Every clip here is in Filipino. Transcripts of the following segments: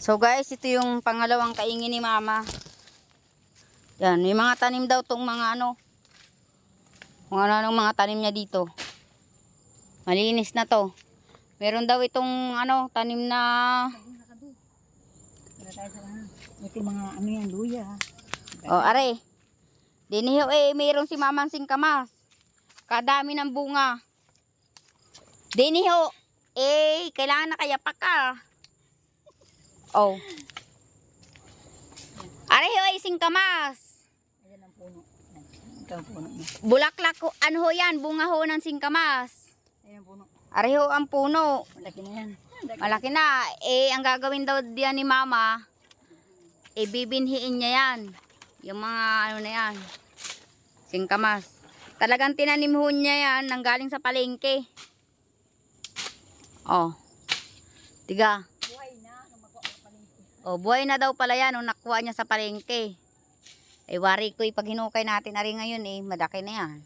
So guys, ito yung pangalawang kaingin ni mama. Yan, may mga tanim daw tong mga ano. Kung ano anong mga tanim niya dito. Malinis na to. Meron daw itong ano, tanim na. Ito mga ano yan, luya. Oh, are. Diniho eh, mayroon si Mamang Singkamas. Kadami ng bunga. Diniho, eh, kailangan na kaya pa ka. Oh. Areho ay singkamas. Ayan ang puno. Ito ang puno niya. Bulaklak ko, ano ho yan, bunga ho ng singkamas. Ayan ang puno. Areho ang puno. Malaki na yan. Malaki na. Eh, ang gagawin daw diyan ni mama, eh, bibinhiin niya yan. Yung mga ano na yan. Singkamas. Talagang tinanim ho niya yan nang galing sa palengke. Oh. Tiga. Buhay na. Nung makuha ko Oh, buhay na daw pala yan nung nakuha niya sa palengke. Eh, wari ko pag hinukay natin ari ngayon eh, madaki na yan.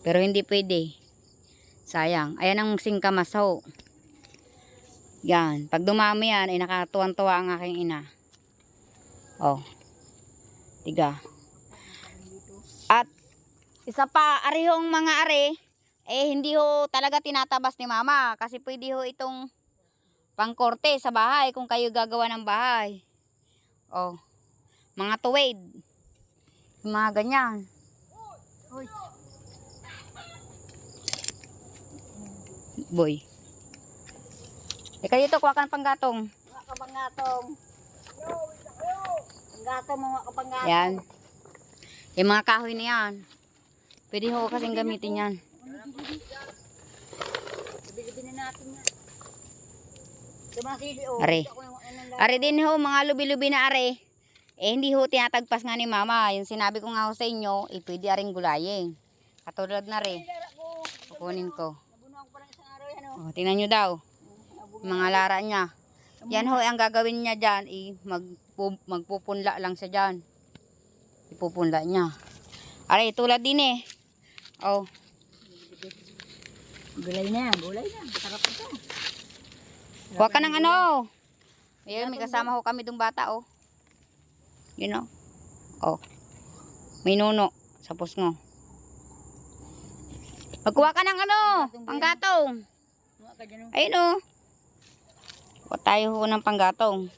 Pero hindi pwede. Sayang. Ayan ang singkamas ho. Yan. Pag dumami yan, ay nakatuwan-tuwa ang aking ina. Oh. Tiga. At isa pa, arihong mga are, eh hindi ho talaga tinatabas ni mama. Kasi pwede ho itong pangkorte sa bahay kung kayo gagawa ng bahay. Oh. Mga tuwid. Mga ganyan. Uy. Boy. Ika dito, kuha ka ng panggatong. Mga kapangatong. Ang gatong mga kapangatong. Yan. Yung mga kahoy na yan. Pwede ho kasing gamitin yan. Bili-bili natin yan. Oh. Are. Ano. Are din ho, mga lubi-lubi na are. Eh, hindi ho tinatagpas nga ni mama. Yung sinabi ko nga ho sa inyo, eh, pwede aring gulayin. Katulad na ko. Kukunin ko. Oh. Oh, tingnan nyo daw. Mga lara niya. Yan ho, ang gagawin niya dyan, eh, magpu, magpupunla lang siya dyan. Ipupunla niya. Aray, tulad din eh. Oh, Gulay na, gulay na. Sarap ito. Huwag ka ng ano. Ayun, may kasama ho kami dong bata, oh. You know? Oh. May nuno sa pusngo. Magkuha ka ng ano, panggatong. Ayun, oh. Kuha tayo ho ng panggatong.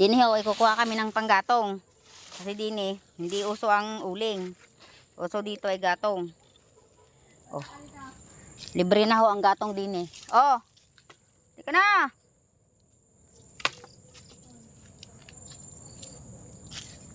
Dini ho, ikukuha kami ng panggatong. Kasi dini, hindi uso ang uling. Uso dito ay gatong. Oh. Libre na ho ang gatong dini. Oh. Tika na.